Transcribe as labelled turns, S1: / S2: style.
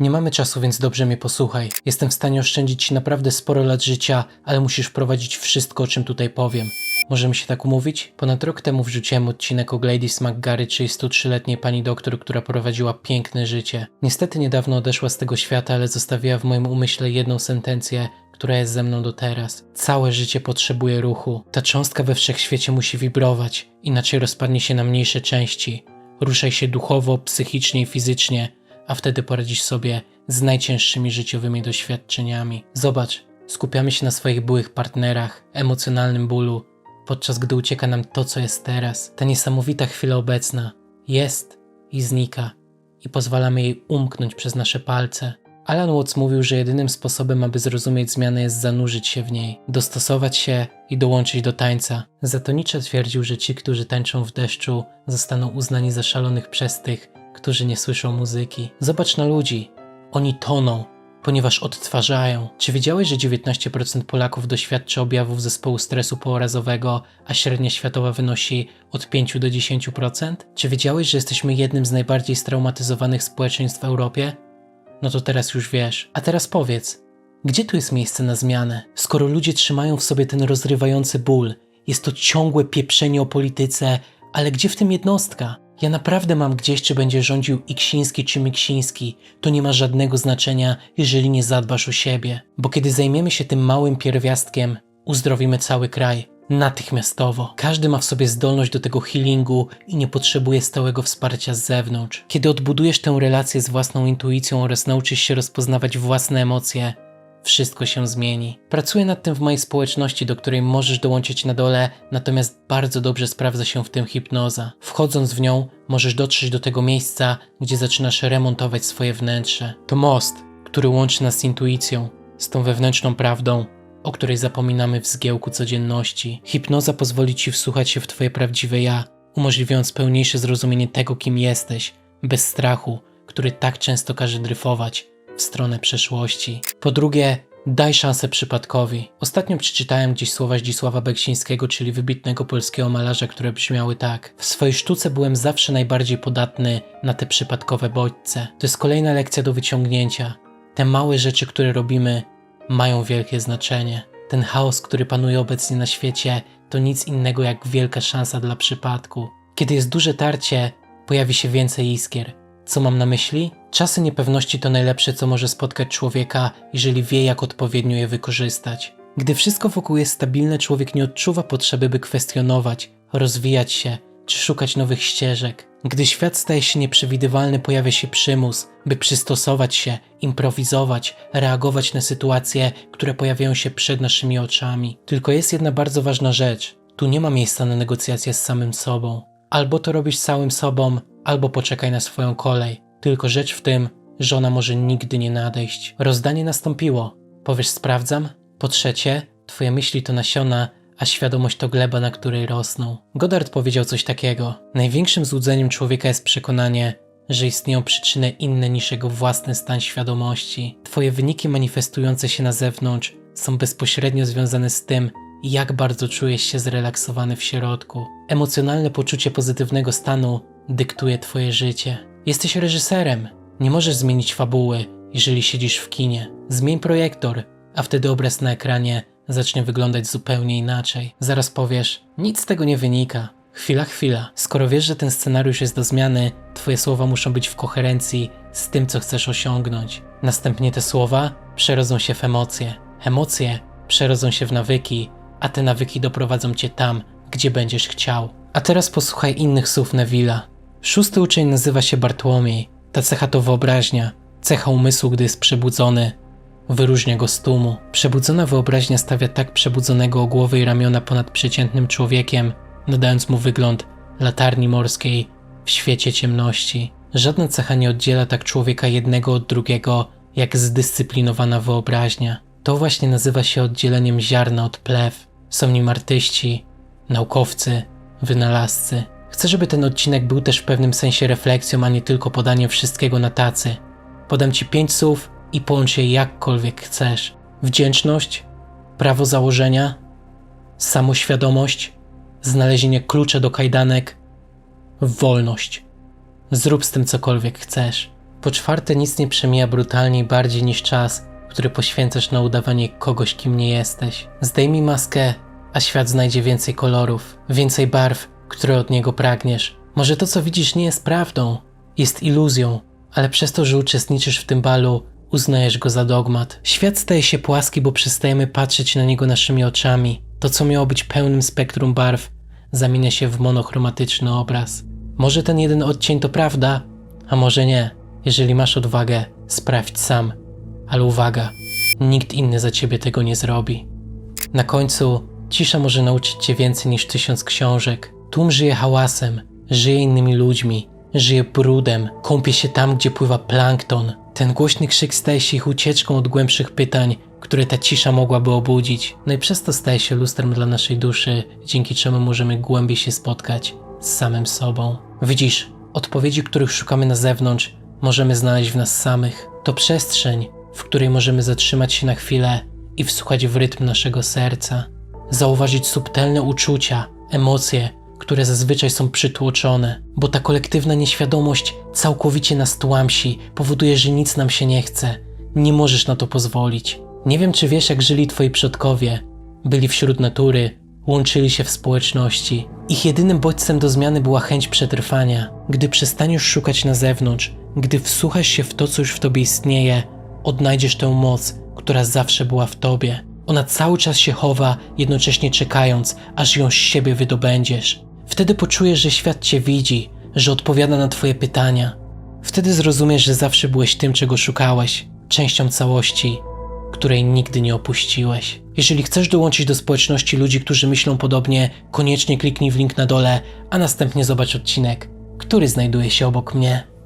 S1: Nie mamy czasu, więc dobrze mnie posłuchaj. Jestem w stanie oszczędzić ci naprawdę sporo lat życia, ale musisz wprowadzić wszystko, o czym tutaj powiem. Możemy się tak umówić? Ponad rok temu wrzuciłem odcinek o Gladys McGarry, czyli 103-letniej pani doktor, która prowadziła piękne życie. Niestety niedawno odeszła z tego świata, ale zostawiła w moim umyśle jedną sentencję, która jest ze mną do teraz. Całe życie potrzebuje ruchu. Ta cząstka we wszechświecie musi wibrować, inaczej rozpadnie się na mniejsze części. Ruszaj się duchowo, psychicznie i fizycznie, a wtedy poradzisz sobie z najcięższymi życiowymi doświadczeniami. Zobacz, skupiamy się na swoich byłych partnerach, emocjonalnym bólu, podczas gdy ucieka nam to, co jest teraz. Ta niesamowita chwila obecna jest i znika i pozwalamy jej umknąć przez nasze palce. Alan Watts mówił, że jedynym sposobem, aby zrozumieć zmianę, jest zanurzyć się w niej, dostosować się i dołączyć do tańca. Zatonicze twierdził, że ci, którzy tańczą w deszczu, zostaną uznani za szalonych przez tych, którzy nie słyszą muzyki. Zobacz na ludzi. Oni toną, ponieważ odtwarzają. Czy wiedziałeś, że 19% Polaków doświadczy objawów zespołu stresu pourazowego, a średnia światowa wynosi od 5 do 10%? Czy wiedziałeś, że jesteśmy jednym z najbardziej straumatyzowanych społeczeństw w Europie? No to teraz już wiesz. A teraz powiedz, gdzie tu jest miejsce na zmianę? Skoro ludzie trzymają w sobie ten rozrywający ból, jest to ciągłe pieprzenie o polityce, ale gdzie w tym jednostka? Ja naprawdę mam gdzieś, czy będzie rządził Iksiński czy Miksiński. To nie ma żadnego znaczenia, jeżeli nie zadbasz o siebie. Bo kiedy zajmiemy się tym małym pierwiastkiem, uzdrowimy cały kraj. Natychmiastowo. Każdy ma w sobie zdolność do tego healingu i nie potrzebuje stałego wsparcia z zewnątrz. Kiedy odbudujesz tę relację z własną intuicją oraz nauczysz się rozpoznawać własne emocje, wszystko się zmieni. Pracuję nad tym w mojej społeczności, do której możesz dołączyć na dole, natomiast bardzo dobrze sprawdza się w tym hipnoza. Wchodząc w nią, możesz dotrzeć do tego miejsca, gdzie zaczynasz remontować swoje wnętrze. To most, który łączy nas z intuicją, z tą wewnętrzną prawdą, o której zapominamy w zgiełku codzienności. Hipnoza pozwoli ci wsłuchać się w twoje prawdziwe ja, umożliwiając pełniejsze zrozumienie tego, kim jesteś, bez strachu, który tak często każe dryfować w stronę przeszłości. Po drugie, daj szansę przypadkowi. Ostatnio przeczytałem gdzieś słowa Zdzisława Beksińskiego, czyli wybitnego polskiego malarza, które brzmiały tak. W swojej sztuce byłem zawsze najbardziej podatny na te przypadkowe bodźce. To jest kolejna lekcja do wyciągnięcia. Te małe rzeczy, które robimy, mają wielkie znaczenie. Ten chaos, który panuje obecnie na świecie, to nic innego jak wielka szansa dla przypadku. Kiedy jest duże tarcie, pojawi się więcej iskier. Co mam na myśli? Czasy niepewności to najlepsze, co może spotkać człowieka, jeżeli wie, jak odpowiednio je wykorzystać. Gdy wszystko wokół jest stabilne, człowiek nie odczuwa potrzeby, by kwestionować, rozwijać się czy szukać nowych ścieżek. Gdy świat staje się nieprzewidywalny, pojawia się przymus, by przystosować się, improwizować, reagować na sytuacje, które pojawiają się przed naszymi oczami. Tylko jest jedna bardzo ważna rzecz. Tu nie ma miejsca na negocjacje z samym sobą. Albo to robisz całym sobą, albo poczekaj na swoją kolej. Tylko rzecz w tym, że ona może nigdy nie nadejść. Rozdanie nastąpiło. Powiesz sprawdzam? Po trzecie, twoje myśli to nasiona, a świadomość to gleba, na której rosną. Goddard powiedział coś takiego. Największym złudzeniem człowieka jest przekonanie, że istnieją przyczyny inne niż jego własny stan świadomości. Twoje wyniki manifestujące się na zewnątrz są bezpośrednio związane z tym, jak bardzo czujesz się zrelaksowany w środku. Emocjonalne poczucie pozytywnego stanu dyktuje twoje życie. Jesteś reżyserem. Nie możesz zmienić fabuły, jeżeli siedzisz w kinie. Zmień projektor, a wtedy obraz na ekranie zacznie wyglądać zupełnie inaczej. Zaraz powiesz, nic z tego nie wynika. Chwila, chwila. Skoro wiesz, że ten scenariusz jest do zmiany, twoje słowa muszą być w koherencji z tym, co chcesz osiągnąć. Następnie te słowa przerodzą się w emocje. Emocje przerodzą się w nawyki, a te nawyki doprowadzą cię tam, gdzie będziesz chciał. A teraz posłuchaj innych słów Neville'a. Szósty uczeń nazywa się Bartłomiej. Ta cecha to wyobraźnia, cecha umysłu, gdy jest przebudzony. Wyróżnia go z tłumu. Przebudzona wyobraźnia stawia tak przebudzonego o głowy i ramiona ponad przeciętnym człowiekiem, nadając mu wygląd latarni morskiej w świecie ciemności. Żadna cecha nie oddziela tak człowieka jednego od drugiego, jak zdyscyplinowana wyobraźnia. To właśnie nazywa się oddzieleniem ziarna od plew. Są nim artyści, naukowcy, wynalazcy. Chcę, żeby ten odcinek był też w pewnym sensie refleksją, a nie tylko podaniem wszystkiego na tacy. Podam ci pięć słów i połącz je jakkolwiek chcesz. Wdzięczność, prawo założenia, samoświadomość, znalezienie klucza do kajdanek, wolność. Zrób z tym cokolwiek chcesz. Po czwarte, nic nie przemija brutalniej bardziej niż czas, który poświęcasz na udawanie kogoś, kim nie jesteś. Zdejmij maskę, a świat znajdzie więcej kolorów, więcej barw, które od niego pragniesz. Może to, co widzisz, nie jest prawdą, jest iluzją, ale przez to, że uczestniczysz w tym balu, uznajesz go za dogmat. Świat staje się płaski, bo przestajemy patrzeć na niego naszymi oczami. To, co miało być pełnym spektrum barw, zamienia się w monochromatyczny obraz. Może ten jeden odcień to prawda, a może nie. Jeżeli masz odwagę, sprawdź sam. Ale uwaga, nikt inny za ciebie tego nie zrobi. Na końcu cisza może nauczyć cię więcej niż tysiąc książek. Tłum żyje hałasem, żyje innymi ludźmi, żyje brudem, kąpie się tam, gdzie pływa plankton. Ten głośny krzyk staje się ich ucieczką od głębszych pytań, które ta cisza mogłaby obudzić. No i przez to staje się lustrem dla naszej duszy, dzięki czemu możemy głębiej się spotkać z samym sobą. Widzisz, odpowiedzi, których szukamy na zewnątrz, możemy znaleźć w nas samych. To przestrzeń, w której możemy zatrzymać się na chwilę i wsłuchać w rytm naszego serca, zauważyć subtelne uczucia, emocje, które zazwyczaj są przytłoczone, bo ta kolektywna nieświadomość całkowicie nas tłamsi, powoduje, że nic nam się nie chce. Nie możesz na to pozwolić. Nie wiem, czy wiesz, jak żyli twoi przodkowie. Byli wśród natury, łączyli się w społeczności. Ich jedynym bodźcem do zmiany była chęć przetrwania. Gdy przestaniesz szukać na zewnątrz, gdy wsłuchasz się w to, co już w tobie istnieje, odnajdziesz tę moc, która zawsze była w tobie. Ona cały czas się chowa, jednocześnie czekając, aż ją z siebie wydobędziesz. Wtedy poczujesz, że świat cię widzi, że odpowiada na twoje pytania. Wtedy zrozumiesz, że zawsze byłeś tym, czego szukałeś, częścią całości, której nigdy nie opuściłeś. Jeżeli chcesz dołączyć do społeczności ludzi, którzy myślą podobnie, koniecznie kliknij w link na dole, a następnie zobacz odcinek, który znajduje się obok mnie.